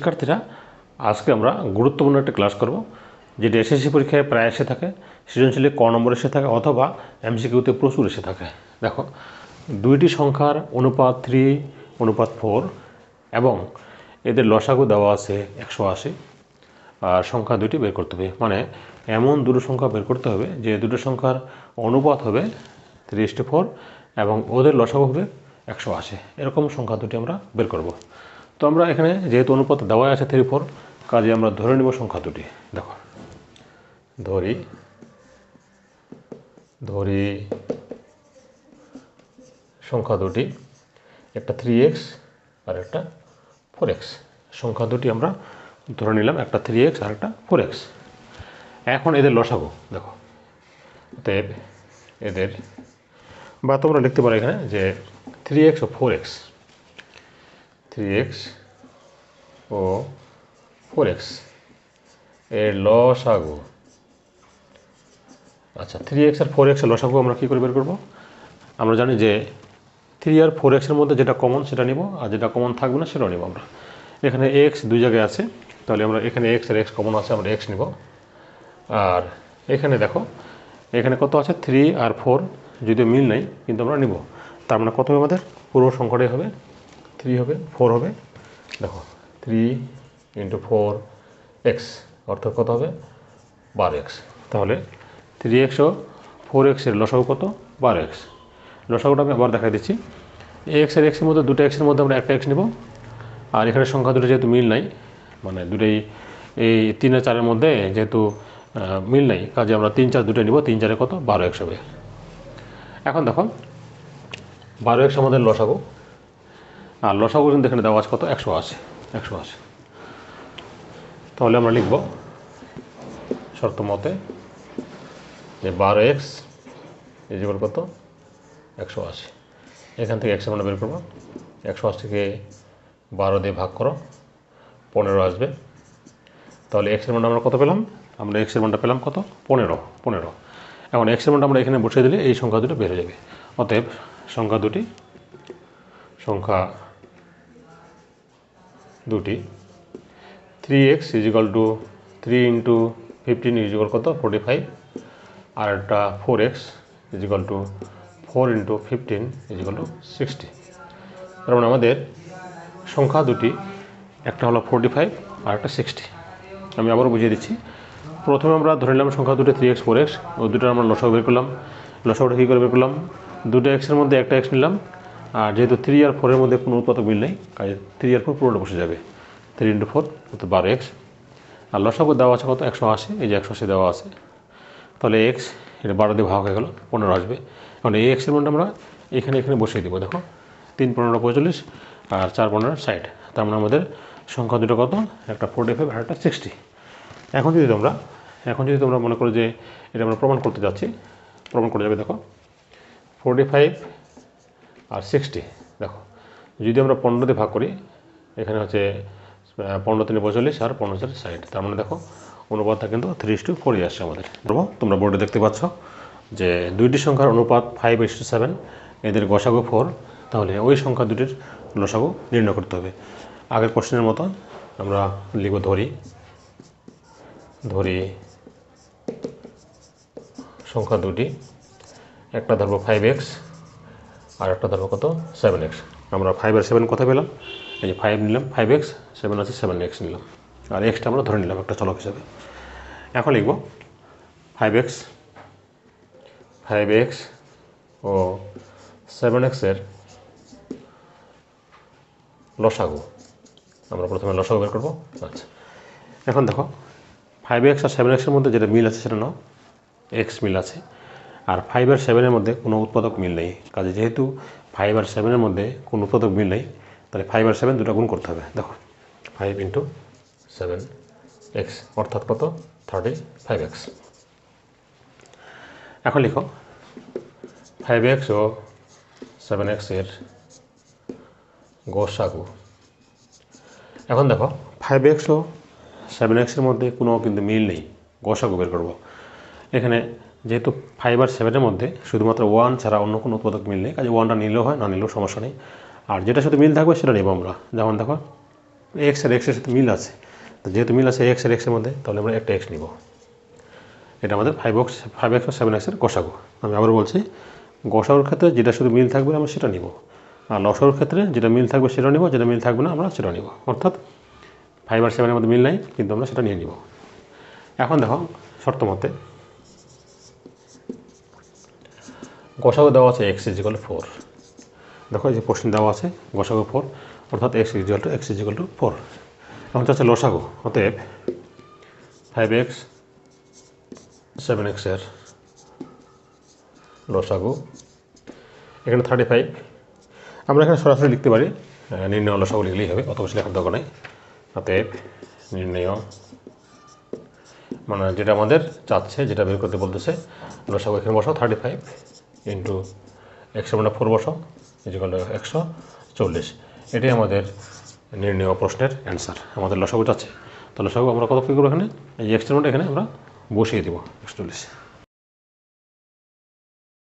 শিক্ষার্থীরা, আজকে আমরা গুরুত্বপূর্ণ একটা ক্লাস করব, যেটি এসএসসি পরীক্ষায় প্রায় এসে থাকে, সৃজনশীলে ক নম্বর এসে থাকে অথবা এমসিকিউতে প্রচুর এসে থাকে। দেখো, দুইটি সংখ্যার অনুপাত থ্রি অনুপাত ফোর এবং এদের লসাগু দেওয়া আছে একশো আশি, আর সংখ্যা দুটি বের করতে হবে। মানে এমন দুটো সংখ্যা বের করতে হবে, যে দুটো সংখ্যার অনুপাত হবে থ্রি ফোর এবং ওদের লসাগু হবে একশো আশি। এরকম সংখ্যা দুটি আমরা বের করব। তো আমরা এখানে যেহেতু অনুপাত দেওয়া আছে থ্রি ফোর কাজে আমরা ধরে নেব সংখ্যা দুটি। দেখো, ধরি ধরি সংখ্যা দুটি, একটা থ্রি এক্স আর একটা ফোর এক্স সংখ্যা দুটি আমরা ধরে নিলাম, একটা থ্রি এক্স আর একটা ফোর এক্স এখন এদের লসাগু, দেখো, অতএব এদের, বা তোমরা লিখতে পারো এখানে যে থ্রি এক্স ও ফোর এক্স থ্রি এক্স ও ফোর এক্সের লসাগু আচ্ছা থ্রি এক্স আর ফোর এক্সের লসাগু আমরা কী করে বের করব? আমরা জানি যে থ্রি আর ফোর এক্সের মধ্যে যেটা কমন সেটা নিব, আর যেটা কমন থাকবে না সেটাও নিব আমরা। এখানে এক্স দুই জায়গায় আছে, তাহলে আমরা এখানে এক্স আর এক্স কমন আছে, আমরা এক্স নিব। আর এখানে দেখো, এখানে কত আছে? থ্রি আর ফোর যদিও মিল নাই, কিন্তু আমরা নিব। তার মানে কত হবে আমাদের? পুরো সংখ্যাটাই হবে থ্রি হবে ফোর হবে। দেখো থ্রি ইন্টু ফোর এক্স অর্থাৎ কত হবে? বারো এক্স তাহলে থ্রি এক্স ও ফোর এক্সের লসাগু কত? বারো এক্স লসাগুটা আমি আবার দেখাই দিচ্ছি। এক্স আর এক্সের মধ্যে দুটো এক্সের মধ্যে আমরা একটা এক্স নেব। আর এখানে সংখ্যা দুটো যেহেতু মিল নাই মানে দুটোই এই তিন আর চারের মধ্যে যেহেতু মিল নাই, কাজে আমরা তিন চার দুটো নিব, তিন চারে কত? বারো এক্স হবে। এখন দেখো বারো এক্স আমাদের লসাগু। আর লসাগু কিন্তু এখানে দেওয়া আছে কত? একশো আশি একশো আশি। তাহলে আমরা লিখব শর্ত মতে যে বারো এক্স ইজিবল কত? একশো আশি। এখান থেকে একশো মানে বের করব। একশো আশিকে বারো দিয়ে ভাগ করো, পনেরো আসবে। তাহলে এক্সের মানটা আমরা কত পেলাম? আমরা এক্সের মানটা পেলাম কত? পনেরো পনেরো। এখন এক্সের মানটা আমরা এখানে বসিয়ে দিলে এই সংখ্যা দুটো হয়ে যাবে। অতএব সংখ্যা দুটি, সংখ্যা দুটি। Three x is equal to three into fifteen is equal কত? ফোর্টি ফাইভ আর একটা four x is equal to four into fifteen is equal to sixty মানে আমাদের সংখ্যা দুটি, একটা হলো ফোর্টি ফাইভ আর একটা সিক্সটি আমি আবারও বুঝিয়ে দিচ্ছি। প্রথমে আমরা ধরে নিলাম সংখ্যা দুটো থ্রি এক্স ফোর এক্স ওই দুটো আমরা লসাগু বের করলাম। লসাগুটা কী করে বের করলাম? দুটো এক্সের মধ্যে একটা এক্স নিলাম। আর যেহেতু থ্রি আর ফোরের মধ্যে কোনো উৎপাদক মিল নেই, কাজে থ্রি আর ফোর পুরোটা বসে যাবে। থ্রি ইন্টু ফোর অর্থাৎ বারো এক্স আর লসাগু দেওয়া আছে কত? একশো আশি। এই যে একশো আশি দেওয়া আছে। তাহলে এক্স এটা বারো দিয়ে ভাগ হয়ে গেলো, পনেরো আসবে। এখন এই এক্সের মানটা আমরা এখানে এখানে বসিয়ে দেবো, দেখো। তিন পনেরো পঁয়তাল্লিশ আর চার পনেরো ষাট। তার মানে আমাদের সংখ্যা দুটো কত? একটা ফোর্টি ফাইভ আর একটা সিক্সটি এখন যদি তোমরা, এখন যদি তোমরা মনে করো যে এটা আমরা প্রমাণ করতে যাচ্ছি, প্রমাণ করে যাবে, দেখো। ফোর্টি ফাইভ আর সিক্সটি দেখো। যদি আমরা পনেরো দিয়ে ভাগ করি, এখানে হচ্ছে পনেরো তিনে পঁয়তাল্লিশ আর পনেরো চার ষাট। তার মানে দেখো, অনুপাতটা কিন্তু থ্রি টু ফোরই আসছে আমাদের। তোমরা বোর্ডে দেখতে পাচ্ছ যে দুইটি সংখ্যার অনুপাত ফাইভ ইস টু সেভেন এদের গসাগু ফোর তাহলে ওই সংখ্যা দুটির লসাগু নির্ণয় করতে হবে। আগের কোশ্চেনের মতো আমরা লিখব ধরি ধরি সংখ্যা দুটি। একটা ধরবো ফাইভ এক্স আর একটা ধরবো কত? সেভেন এক্স আমরা ফাইভ আর সেভেন কোথায় পেলাম? এই যে ফাইভ নিলাম ফাইভ এক্স সেভেন আছে সেভেন এক্স নিলাম। আর এক্সটা আমরা ধরে নিলাম একটা চলক হিসাবে। এখন লিখব ফাইভ এক্স ফাইভ এক্স ও সেভেন এক্সের লসাগু। আমরা প্রথমে লসাগু বের করব। আচ্ছা। এখন দেখো ফাইভ এক্স আর সেভেন এক্সের মধ্যে যেটা মিল আছে সেটা নাও। এক্স মিল আছে। আর ফাইভ আর সেভেনের মধ্যে কোনো উৎপাদক মিল নেই। কাজে যেহেতু ফাইভ আর সেভেনের মধ্যে কোনো উৎপাদক মিল নেই, তাহলে ফাইভ আর সেভেন দুটো গুণ করতে হবে। দেখো ফাইভ ইন্টু সেভেন এক্স অর্থাৎ কত? থার্টি ফাইভ এক্স এখন লিখো ফাইভ এক্স ও সেভেন এক্সের গোসাগু। এখন দেখো ফাইভ এক্স ও সেভেন এক্সের মধ্যে কোনো কিন্তু মিল নেই, গোসাগু বের করব। এখানে যেহেতু ফাইভ আর সেভেনের মধ্যে শুধুমাত্র ওয়ান ছাড়া অন্য কোনো উৎপাদক মিল নেই, কাজে ওয়ানটা নিলেও হয়, না নিলেও সমস্যা নেই। আর যেটা শুধু মিল থাকবে সেটা নেব আমরা। যেমন দেখো এক্স আর এক্সের সাথে মিল আছে। তো যেহেতু মিল আছে এক্স আর এক্সের মধ্যে, তাহলে আমরা একটা এক্স নিব। এটা আমাদের ফাইভ এক্স ফাইভ এক্স আর সেভেন এক্সের গসাগু আমি আবার বলছি গসাগুর ক্ষেত্রে যেটা শুধু মিল থাকবে আমরা সেটা নিব। আর লসাগুর ক্ষেত্রে যেটা মিল থাকবে সেটা নিব, যেটা মিল থাকবে না আমরা সেটা নিব। অর্থাৎ ফাইভ আর সেভেনের মধ্যে মিল নাই, কিন্তু আমরা সেটা নিয়ে নিব। এখন দেখো, শর্ত মতে গসাগু দেওয়া আছে এক্স ইজিক্যাল ফোর দেখো এই যে প্রশ্ন দেওয়া আছে, গসাগু ফোর অর্থাৎ x equal to x equal to four এখন চাচ্ছে লসাগু, অতএব ফাইভ এক্স সেভেন এক্সের লসাগু। এখানে থার্টি ফাইভ আমরা এখানে সরাসরি লিখতে পারি নির্ণয় লসাগু লিখলেই হবে, অত বেশি লেখার দরকার নেই। অতএব নির্ণয় মানে যেটা আমাদের চাচ্ছে, যেটা বের করতে বলতেছে, লসাগু এখানে বসাও থার্টি ফাইভ ইন্টু একশো মানে ফোর বসাও ইজিকাল একশো চল্লিশ। এটাই আমাদের নির্ণয় প্রশ্নের অ্যান্সার আমাদের লসাগু চাচ্ছে তো লসাগু আমরা কত কী করব এখানে? এই এক্সট্রিমেন্ট এখানে আমরা বসিয়ে দেবো, একশো চল্লিশ।